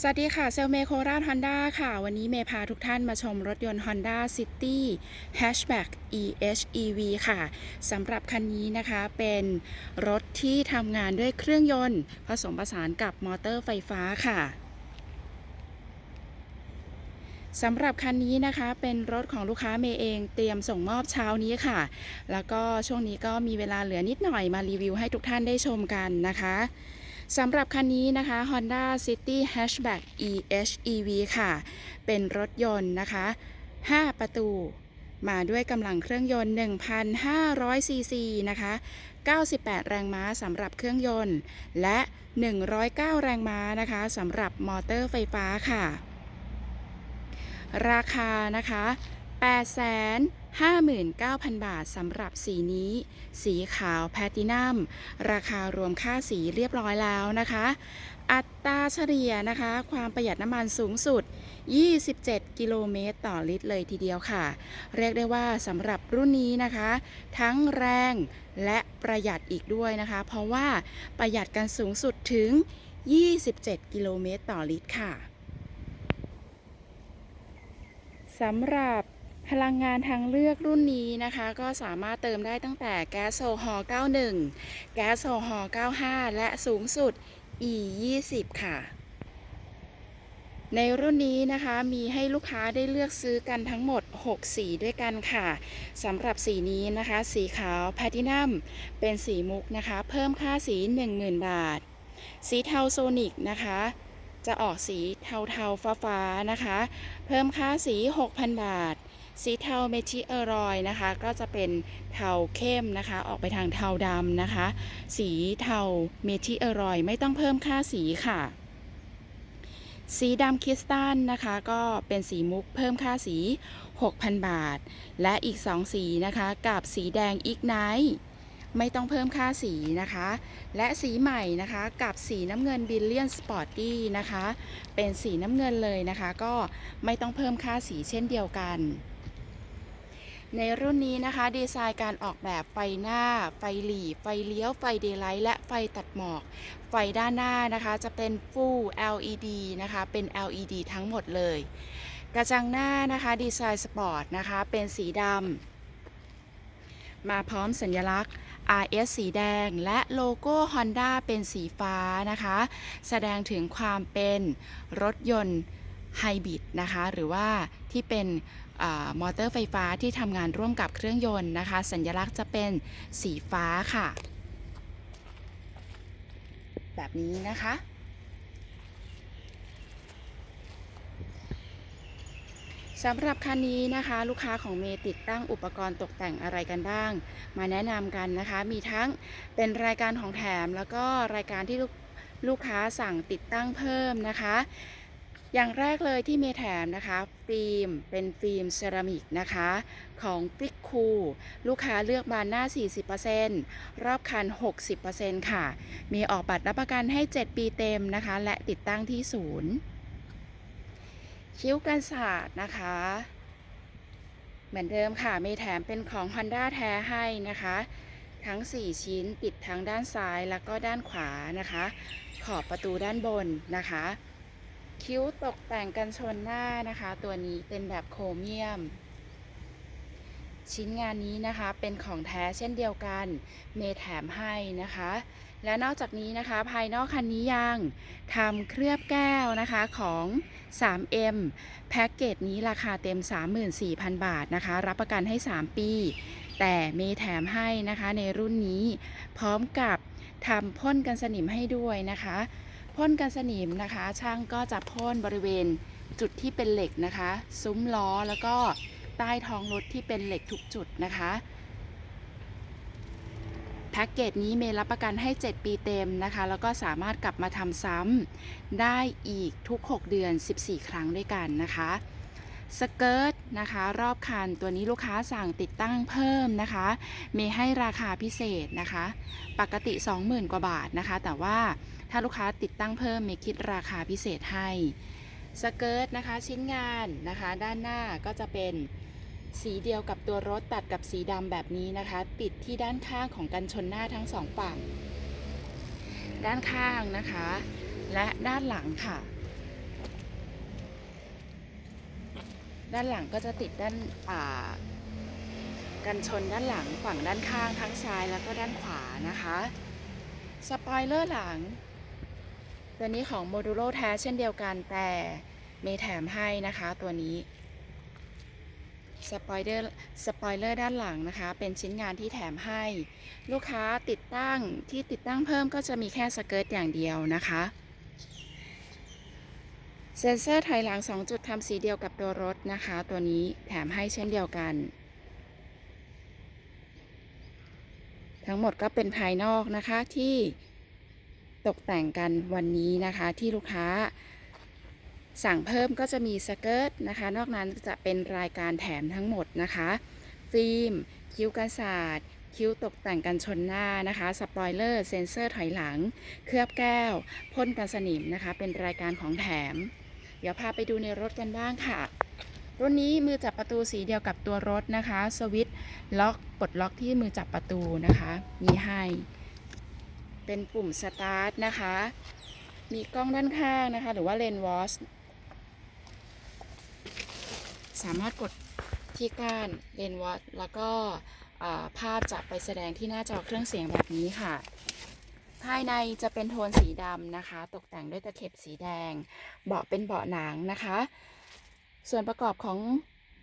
สวัสดีค่ะ เซลเมโคราชฮอนด้าค่ะ วันนี้เมย์พาทุกท่านมาชมรถยนต์ Honda City Hatchback EHEV ค่ะสำหรับคันนี้นะคะเป็นรถที่ทำงานด้วยเครื่องยนต์ ผสมผสานกับมอเตอร์ไฟฟ้าค่ะสำหรับคันนี้นะคะเป็นรถของลูกค้าเมย์เองเตรียมส่งมอบเช้านี้ค่ะ แล้วก็ช่วงนี้ก็มีเวลาเหลือนิดหน่อยมารีวิวให้ทุกท่านได้ชมกันนะคะ สำหรับคันนี้นะคะ Honda City Hatchback EHEV ค่ะ เป็นรถยนต์นะคะ 5 ประตู มาด้วยกำลังเครื่องยนต์ 1,500 ซีซีนะคะ 98 แรงม้าสำหรับเครื่องยนต์ และ 109 แรงม้านะคะสำหรับมอเตอร์ไฟฟ้าค่ะ ราคานะคะ 59,000 บาทสำหรับสีนี้ สีขาวแพตตินัม ราคารวมค่าสีเรียบร้อยแล้วนะคะ อัตราเฉลี่ยนะคะ ความประหยัดน้ำมันสูงสุด 27 กิโลเมตรต่อลิตรเลยทีเดียวค่ะ เรียกได้ว่าสำหรับรุ่นนี้นะคะ ทั้งแรงและประหยัดอีกด้วยนะคะ เพราะว่าประหยัดกันสูงสุดถึง 27 กิโลเมตรต่อลิตรค่ะสำหรับ พลังงานทางเลือกรุ่นนี้นะคะ ก็สามารถเติมได้ตั้งแต่แก๊สโซฮอล์91 แก๊สโซฮอล์95 และสูงสุด E 20ค่ะ ในรุ่นนี้นะคะมีให้ลูกค้าได้เลือกซื้อกันทั้งหมด 6 สีด้วยกันค่ะสำหรับสีนี้นะคะ สีขาวแพลตินัมเป็นสีมุกนะคะ เพิ่มค่าสี 10,000 บาท สีเทาโซนิกนะคะจะออกสีเทาๆฟ้าๆนะคะ เพิ่มค่าสี 6,000 บาท สีเทาเมทิเออรอยนะคะ ก็จะเป็นเทาเข้มนะคะ ออกไปทางเทาดำนะคะ สีเทาเมทิเออรอยไม่ต้องเพิ่มค่าสีค่ะ สีดำคริสตัลนะคะ ก็เป็นสีมุกเพิ่มค่าสี 6,000 บาท และอีก 2 สีนะคะ กับสีแดงอีกไนท์ไม่ต้องเพิ่มค่าสีนะคะ และสีใหม่นะคะกับสีน้ำเงินบิลเลียนสปอร์ตี้นะคะ เป็นสีน้ำเงินเลยนะคะ ก็ไม่ต้องเพิ่มค่าสีเช่นเดียวกัน ในรุ่นนี้นะคะ ดีไซน์การออกแบบไฟหน้า ไฟหลีไฟเลี้ยว ไฟเดย์ไลท์และไฟตัดหมอก ไฟด้านหน้านะคะ จะเป็น Full LED นะคะ เป็น LED ทั้งหมดเลย กระจังหน้านะคะ ดีไซน์สปอร์ตนะคะ เป็นสีดำมาพร้อมสัญลักษณ์ RS สีแดง และโลโก้ Honda เป็นสีฟ้านะคะ แสดงถึงความเป็นรถยนต์ไฮบริดนะคะ หรือว่าที่เป็น มอเตอร์ไฟฟ้าที่ทำงานร่วมกับเครื่องยนต์นะคะ สัญลักษณ์จะเป็นสีฟ้าค่ะ แบบนี้นะคะ สำหรับคันนี้นะคะ ลูกค้าของเมติดตั้งอุปกรณ์ตกแต่งอะไรกันบ้าง มาแนะนำกันนะคะ มีทั้งเป็นรายการของแถม แล้วก็รายการที่ลูกลูกค้าสั่งติดตั้งเพิ่มนะคะ อย่างแรกเลยที่เมแถมนะคะฟิล์มเป็นฟิล์มเซรามิกนะคะ ของฟิกคูลูกค้าเลือกบานหน้า 40%รอบคัน 60%ค่ะ มีออกบัตรรับประกันให้ 7 ปีเต็มนะคะ และติดตั้งที่ศูนย์คิ้วกันศาสตร์นะคะ เหมือนเดิมค่ะมีแถมเป็นของ Honda แท้ให้นะคะ ทั้ง 4 ชิ้นปิดทั้งด้านซ้ายแล้วก็ด้านขวานะคะ ขอบประตูด้านบนนะคะ คิ้วตกแต่งกันชนหน้านะคะ ตัวนี้เป็นแบบโครเมียม ชิ้นงานนี้นะคะเป็นของแท้เช่นเดียวกัน เมแถมให้นะคะ และนอกจากนี้นะคะ ภายนอกคันนี้ยังทำเคลือบแก้วนะคะของ 3M แพ็กเกจนี้ราคาเต็ม 34,000 บาทนะคะ รับประกันให้ 3 ปี แต่เมแถมให้นะคะในรุ่นนี้ พร้อมกับทำพ่นกันสนิมให้ด้วยนะคะ พ่นกันสนิมนะคะ ช่างก็จะพ่นบริเวณจุดที่เป็นเหล็กนะคะ ซุ้มล้อแล้วก็ใต้ท้องรถที่เป็นเหล็กทุกจุดนะคะแพ็กเกจนี้เมย์รับประกันให้ 7 ปีเต็มนะคะ แล้วก็สามารถกลับมาทำซ้ำได้อีกทุก 6 เดือน 14 ครั้งด้วยกันนะคะ สเกิร์ตนะคะ รอบคันตัวนี้ลูกค้าสั่งติดตั้งเพิ่มนะคะมย์ให้ราคาพิเศษนะคะ ปกติ 20,000 กว่าบาทนะคะ แต่ว่าถ้าลูกค้าติดตั้งเพิ่มมย์คิดราคาพิเศษให้สเกิร์ตนะคะชิ้นงานนะคะ ด้านหน้าก็จะเป็นสีเดียวกับตัวรถตัดกับสีดำแบบนี้นะคะ ติดที่ด้านข้างของกันชนหน้าทั้งสองฝั่ง ด้านข้างนะคะ และด้านหลังค่ะ ด้านหลังก็จะติดด้านกันชนด้านหลังฝั่งด้านข้างทั้งซ้ายแล้วก็ด้านขวานะคะสปอยเลอร์หลัง ตัวนี้ของโมดูโ o แท้เช่นเดียวกันแต่มีแถมให้นะคะตัวนี้สปอยเลอร์สปอยเลอร์ด้านหลังนะคะ เป็นชิ้นงานที่แถมให้ ลูกค้าติดตั้งที่ติดตั้งเพิ่มก็จะมีแค่สเกิร์ตอย่างเดียวนะคะ เซ็นเซอร์ถอยหลัง 2 จุดทำสีเดียวกับตัวรถนะคะ ตัวนี้แถมให้เช่นเดียวกัน ทั้งหมดก็เป็นภายนอกนะคะที่ตกแต่งกันวันนี้นะคะที่ลูกค้า สั่งเพิ่มก็จะมีสเกิร์ตนะคะ นอกนั้นจะเป็นรายการแถมทั้งหมดนะคะฟิล์ม คิ้วกันศาสตร์คิ้วตกแต่งกันชนหน้านะคะ สปอยเลอร์ เซ็นเซอร์ถอยหลัง เคลือบแก้ว พ่นกันสนิมนะคะ เป็นรายการของแถม ดี๋ยวพาไปดูในรถกันบ้างค่ะ รุ่นนี้มือจับประตูสีเดียวกับตัวรถนะคะ สวิตช์ล็อกปลดล็อกที่มือจับประตูนะคะ มีให้ เป็นปุ่มสตาร์ทนะคะ มีกล้องด้านข้างนะคะ หรือว่าเลนวอชสามารถกดที่ก้านเลนวอชแล้วก็ภาพจะไปแสดงที่หน้าจอเครื่องเสียงแบบนี้ค่ะ ภายในจะเป็นโทนสีดำนะคะ ตกแต่งด้วยตะเข็บสีแดง เบาะเป็นเบาะหนังนะคะ ส่วนประกอบของ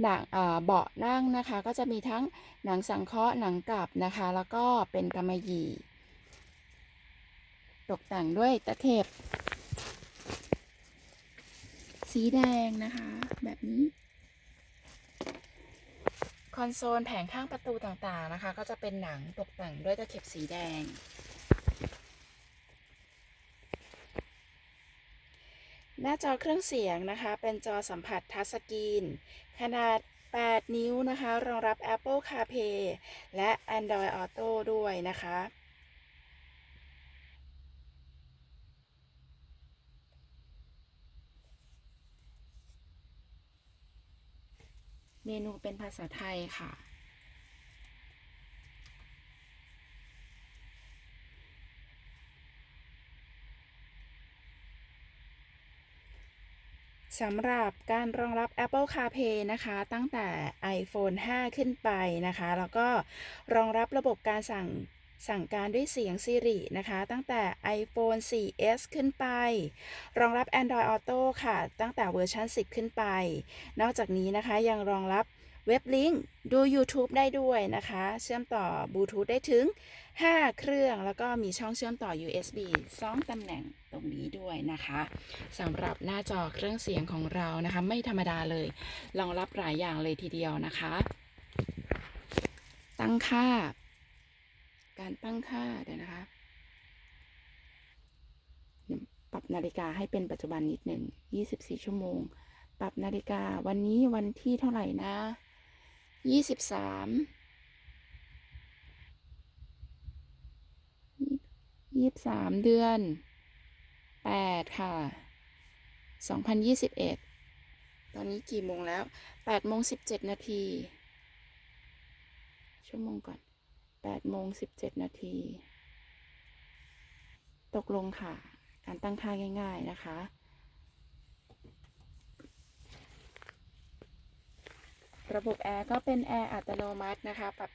หนังเบาะนั่งนะคะ ก็จะมีทั้งหนังสังเคราะห์หนังกลับนะคะ แล้วก็เป็นกำมะหยี่ ตกแต่งด้วยตะเข็บ สีแดงนะคะ แบบนี้ คอนโซลแผงข้างประตูต่างๆนะคะ ก็จะเป็นหนังตกแต่งด้วยตะเข็บสีแดง หน้าจอเครื่องเสียงนะคะ เป็นจอสัมผัสทัชสกรีน ขนาด 8 นิ้วนะคะ รองรับ Apple CarPlay และ Android Auto ด้วยนะคะ เมนูเป็นภาษาไทยค่ะ สำหรับการรองรับ Apple CarPlay นะคะ ตั้งแต่ iPhone 5 ขึ้นไปนะคะ แล้วก็รองรับระบบการสั่งสั่งการด้วยเสียง Siri นะคะ ตั้งแต่ iPhone 4S ขึ้นไป รองรับ Android Auto ค่ะ ตั้งแต่เวอร์ชัน10 ขึ้นไป นอกจากนี้นะคะยังรองรับ เว็บลิงก์ดู YouTube ได้ด้วยนะคะ เชื่อมต่อบลูทูธได้ถึง 5 เครื่อง แล้วก็มีช่องเชื่อมต่อ USB 2ตำแหน่งตรงนี้ด้วยนะคะสำหรับหน้าจอเครื่องเสียงของเรานะคะ ไม่ธรรมดาเลยรองรับหลายอย่างเลยทีเดียวนะคะ ตั้งค่า การตั้งค่าเดี๋ยวนะคะ ปรับนาฬิกาให้เป็นปัจจุบันนิดหนึ่ง24 ชั่วโมง ปรับนาฬิกาวันนี้วันที่เท่าไหร่นะ ยี่สิบสามยี่สิบสามเดือนแปดค่ะสองพันยี่สิบเอ็ดตอนนี้กี่โมงแล้วแปดโมงสิบเจ็ดนาทีชั่วโมงก่อนแปดโมงสิบเจ็ดนาทีตกลงค่ะ การตั้งค่าง่าย ๆ นะคะ ระบบแอร์ก็เป็นแอร์อัตโนมัตินะคะ ปรับ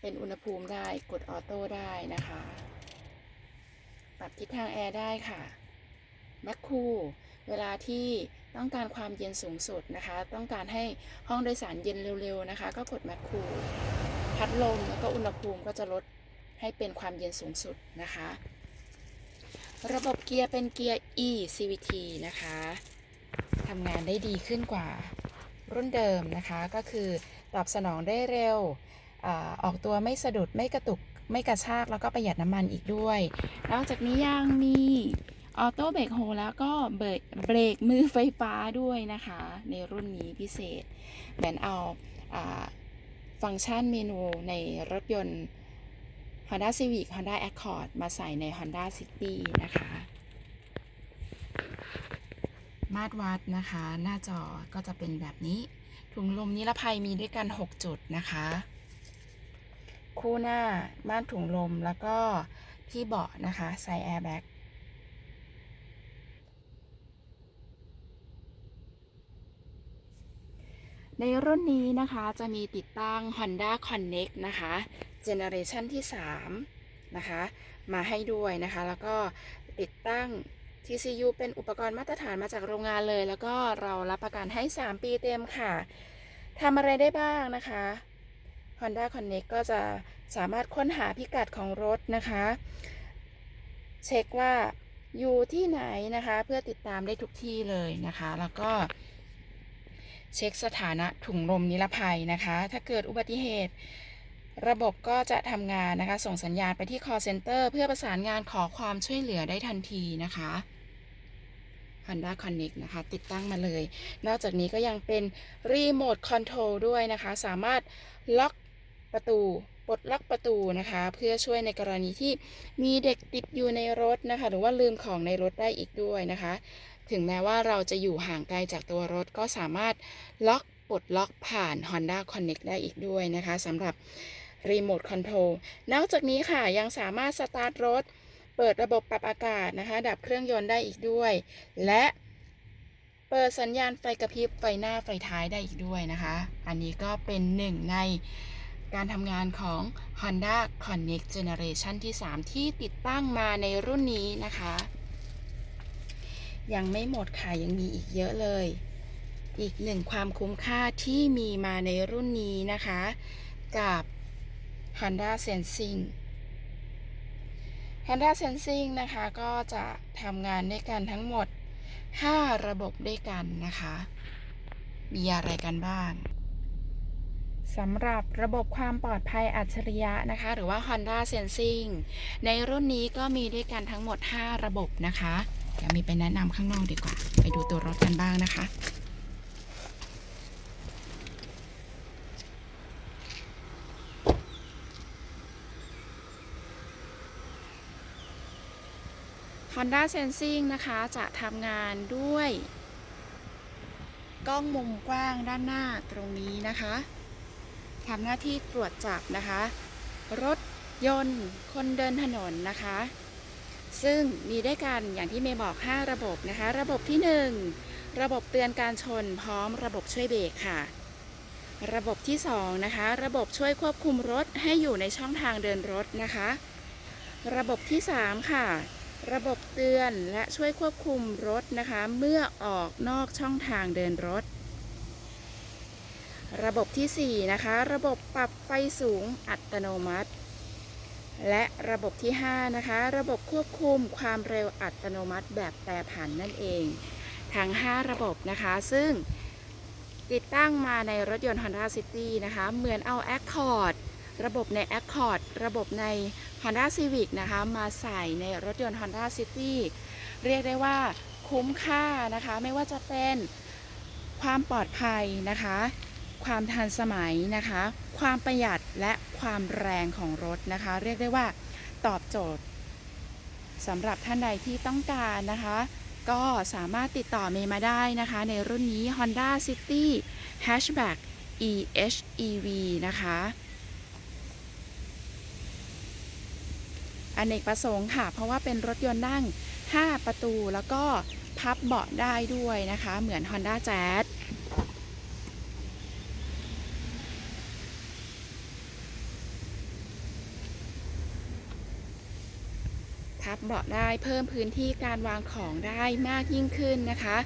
เป็นอุณหภูมิได้ กดออโต้ได้นะคะ ปรับทิศทางแอร์ได้ค่ะแมคคูลเวลาที่ต้องการความเย็นสูงสุดนะคะ ต้องการให้ห้องโดยสารเย็นเร็วๆนะคะ ก็กดแมคคูลพัดลมแล้วก็อุณหภูมิก็จะลดให้เป็นความเย็นสูงสุดนะคะ ระบบเกียร์เป็นเกียร์ e CVT นะคะทำงานได้ดีขึ้นกว่า รุ่นเดิมนะคะก็คือตอบสนองได้เร็วอออกตัวไม่สะดุดไม่กระตุกไม่กระชากแล้วก็ประหยัดน้ำมันอีกด้วย นอกจากนี้ยังมีออโต้เบรกโฮแล้วก็เบรกเบรกมือไฟฟ้าด้วยนะคะ ในรุ่นนี้พิเศษเหมือนเอาอาฟังก์ชันเมนูในรถยนต์ Honda Civic Honda Accord มาใส่ใน Honda City นะคะ มาตรวัดนะคะ หน้าจอก็จะเป็นแบบนี้ ถุงลมนิรภัยมีด้วยกัน 6 จุดนะคะ คู่หน้าม่านถุงลมแล้วก็ที่เบาะนะคะใส่แอร์แบ็กในรุ่นนี้นะคะจะมีติดตั้ง Honda Connect นะคะเจเนอเรชันที่ 3 นะคะ มาให้ด้วยนะคะ แล้วก็ติดตั้ง TCU เป็นอุปกรณ์มาตรฐานมาจากโรงงานเลย แล้วก็เรารับประกันให้ 3 ปีเต็มค่ะทำอะไรได้บ้างนะคะ Honda Connect ก็จะสามารถค้นหาพิกัดของรถนะคะ เช็คว่าอยู่ที่ไหนนะคะ เพื่อติดตามได้ทุกที่เลยนะคะ แล้วก็เช็คสถานะถุงลมนิรภัยนะคะ ถ้าเกิดอุบัติเหตุ ระบบก็จะทำงานนะคะ ส่งสัญญาณไปที่ call center เพื่อประสานงานขอความช่วยเหลือได้ทันทีนะคะ Honda Connect นะคะ ติดตั้งมาเลย นอกจากนี้ก็ยังเป็นรีโมทคอนโทรลด้วยนะคะ สามารถล็อกประตูปลดล็อกประตูนะคะ เพื่อช่วยในกรณีที่มีเด็กติดอยู่ในรถนะคะ หรือว่าลืมของในรถได้อีกด้วยนะคะ ถึงแม้ว่าเราจะอยู่ห่างไกลจากตัวรถก็สามารถล็อกปลดล็อกผ่าน Honda Connect ได้อีกด้วยนะคะสำหรับรีโมทคอนโทรลนอกจากนี้ค่ะยังสามารถสตาร์ทรถ เปิดระบบปรับอากาศนะคะ ดับเครื่องยนต์ได้อีกด้วย และเปิดสัญญาณไฟกระพริบไฟหน้าไฟท้ายได้อีกด้วยนะคะ อันนี้ก็เป็นหนึ่งในการทำงานของ Honda Connect Generation ที่ 3 ที่ติดตั้งมาในรุ่นนี้นะคะ ยังไม่หมดค่ะ ยังมีอีกเยอะเลย อีกหนึ่งความคุ้มค่าที่มีมาในรุ่นนี้นะคะ กับ Honda Sensing Honda Sensing นะคะก็จะทำงานด้วยกันทั้งหมด 5 ระบบด้วยกันนะคะ มีอะไรกันบ้างสำหรับระบบความปลอดภัยอัจฉริยะนะคะ หรือว่า Honda Sensing ในรุ่นนี้ก็มีด้วยกันทั้งหมด 5 ระบบนะคะ เดี๋ยวมีไปแนะนำข้างนอกดีกว่า ไปดูตัวรถกันบ้างนะคะ Honda Sensing นะคะจะทำงานด้วย กล้องมุมกว้างด้านหน้าตรงนี้นะคะทำหน้าที่ตรวจจับนะคะ รถยนต์คนเดินถนนนะคะ ซึ่งมีได้กันอย่างที่เมย์บอก 5 ระบบนะคะ ระบบที่ 1 ระบบเตือนการชนพร้อมระบบช่วยเบรกค่ะ ระบบที่ 2 นะคะ ระบบช่วยควบคุมรถให้อยู่ในช่องทางเดินรถนะคะ ระบบที่ 3 ค่ะ ระบบเตือนและช่วยควบคุมรถนะคะ เมื่อออกนอกช่องทางเดินรถ ระบบทีสี่ 4 นะคะ ระบบปรับไฟสูงอัตโนมัติ และระบบที่ 5 นะคะ ระบบควบคุมความเร็วอัตโนมัติแบบแปรผันนั่นเอง ทั้ง 5 ระบบนะคะ ซึ่งติดตั้งมาในรถยนต์ Honda City นะคะ เหมือนเอา Accord ระบบใน Accord ระบบใน Honda Civic นะคะมาใส่ในรถยนต์ Honda City เรียกได้ว่าคุ้มค่านะคะไม่ว่าจะเป็นความปลอดภัยนะคะ ความทันสมัยนะคะ ความประหยัดและความแรงของรถนะคะ เรียกได้ว่าตอบโจทย์สำหรับท่านใดที่ต้องการนะคะ ก็สามารถติดต่อเมย์มาได้นะคะ ในรุ่นนี้ Honda City Hatchback EHEV นะคะ อเนกประสงค์ค่ะ เพราะว่าเป็นรถยนต์นั่ง 5 ประตูแล้วก็พับเบาะได้ด้วยนะคะ เหมือน Honda Jazz พับเบาะได้เพิ่มพื้นที่การวางของได้มากยิ่งขึ้นนะคะ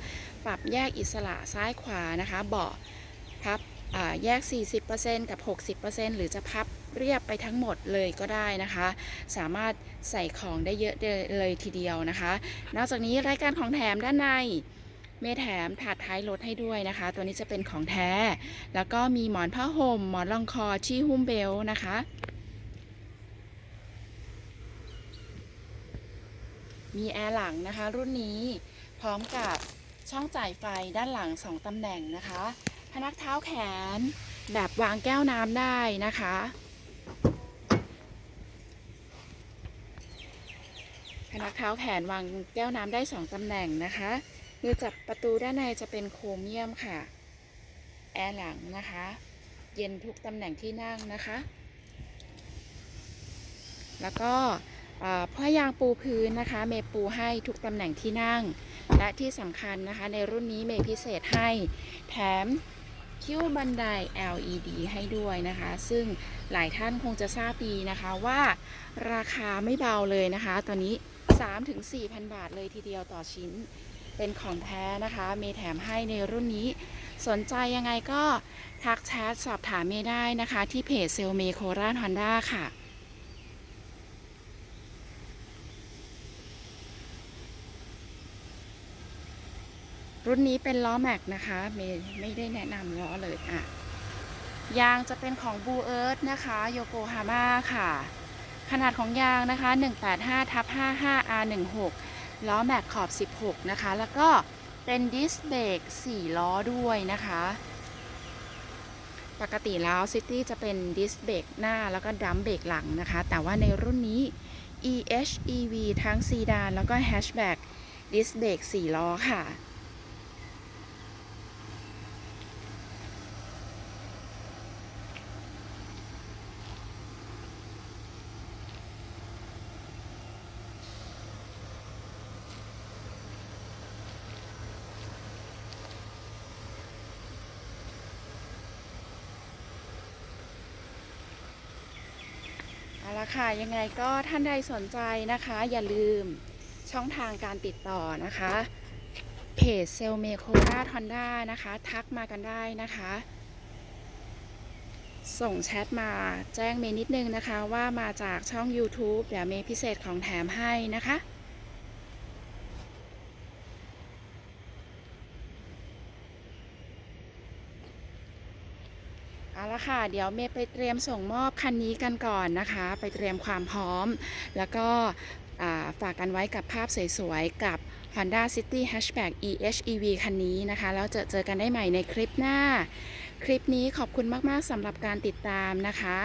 ปรับแยกอิสระซ้ายขวานะคะ เบาะพับอ่าแยก 40%กับ 60%หรือจะพับ เรียบไปทั้งหมดเลยก็ได้นะคะ สามารถใส่ของได้เยอะเลยทีเดียวนะคะ นอกจากนี้รายการของแถมด้านในเมแถมถาดท้ายรถให้ด้วยนะคะ ตัวนี้จะเป็นของแท้ แล้วก็มีหมอนผ้าห่ม หมอนรองคอที่หุ้มเบลนะคะ มีแอร์หลังนะคะ รุ่นนี้พร้อมกับช่องจ่ายไฟด้านหลัง 2ตำแหน่งนะคะ พนักเท้าแขนแบบวางแก้วน้ำได้นะคะ พนั กเท้าแขนวางแก้วน้ำได้2ตำแหน่งนะคะมือจับประตูด้านในจะเป็นโครเมียมค่ะ แอร์หลังนะคะ เย็นทุกตำแหน่งที่นั่งนะคะ แล้วก็อ่าผ้ายางปูพื้นนะคะ เมปูให้ทุกตำแหน่งที่นั่ง และที่สำคัญนะคะ ในรุ่นนี้เมพิเศษให้ แถมคิ้วบันได LED ให้ด้วยนะคะ ซึ่งหลายท่านคงจะทราบดีนะคะว่าราคาไม่เบาเลยนะคะ ตอนนี้ 3-4,000บาทเลยทีเดียวต่อชิ้น เป็นของแท้นะคะเมย์แถมให้ในรุ่นนี้ สนใจยังไงก็ทักแชทสอบถามเมย์ได้นะคะ ที่เพจเซลเมโคราชฮอนด้าค่ะรุ่นนี้เป็นล้อแม็กนะคะเมย์ไม่ได้แนะนำล้อเลยอะยางจะเป็นของ Blue Earth นะคะโยโกฮาม่าค่ะ ขนาดของยางนะคะ 185ทับ55 R16 ล้อแม็กขอบ 16 นะคะ แล้วก็เป็นดิสเบรก4 ล้อด้วยนะคะ ปกติแล้วซิตี้จะเป็นดิสเบรกหน้าแล้วก็ดัมเบรกหลังนะคะ แต่ว่าในรุ่นนี้ EHEV ทั้งซีดานแล้วก็แฮชแบ็กดิสเบรก4 ล้อค่ะ เอาละค่ะยังไงก็ท่านใดสนใจนะคะ อย่าลืมช่องทางการติดต่อนะคะ เพจเซลเมโคราทอนด้านะคะ ทักมากันได้นะคะ ส่งแชทมาแจ้งเมนิดนึงนะคะ ว่ามาจากช่อง YouTube เดี๋ยวเมย์พิเศษของแถมให้นะคะ เอา ละค่ะ เดี๋ยวเมย์ไปเตรียมส่งมอบคันนี้กันก่อนนะคะ ไปเตรียมความพร้อม แล้วก็ฝากกันไว้กับภาพสวยๆ กับ Honda City Hatchback EHEV คันนี้นะคะ แล้วเจอเจอกันได้ใหม่ในคลิปหน้า คลิปนี้ขอบคุณมากๆสำหรับการติดตามนะคะ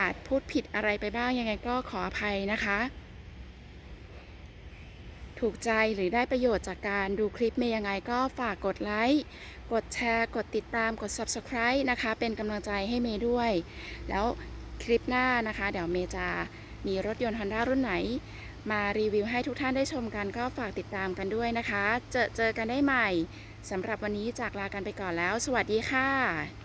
อาจพูดผิดอะไรไปบ้างยังไงก็ขออภัยนะคะ ถูกใจหรือได้ประโยชน์จากการดูคลิปเมย์ยังไงก็ฝากกดไลค์ กดแชร์ กดติดตาม กด Subscribe นะคะ เป็นกำลังใจให้เมย์ด้วย แล้วคลิปหน้านะคะ เดี๋ยวเมย์จะมีรถยนต์ Honda รุ่นไหน มารีวิวให้ทุกท่านได้ชมกันก็ฝากติดตามกันด้วยนะคะ เจอเจอกันได้ใหม่สำหรับวันนี้จากลากันไปก่อนแล้ว สวัสดีค่ะ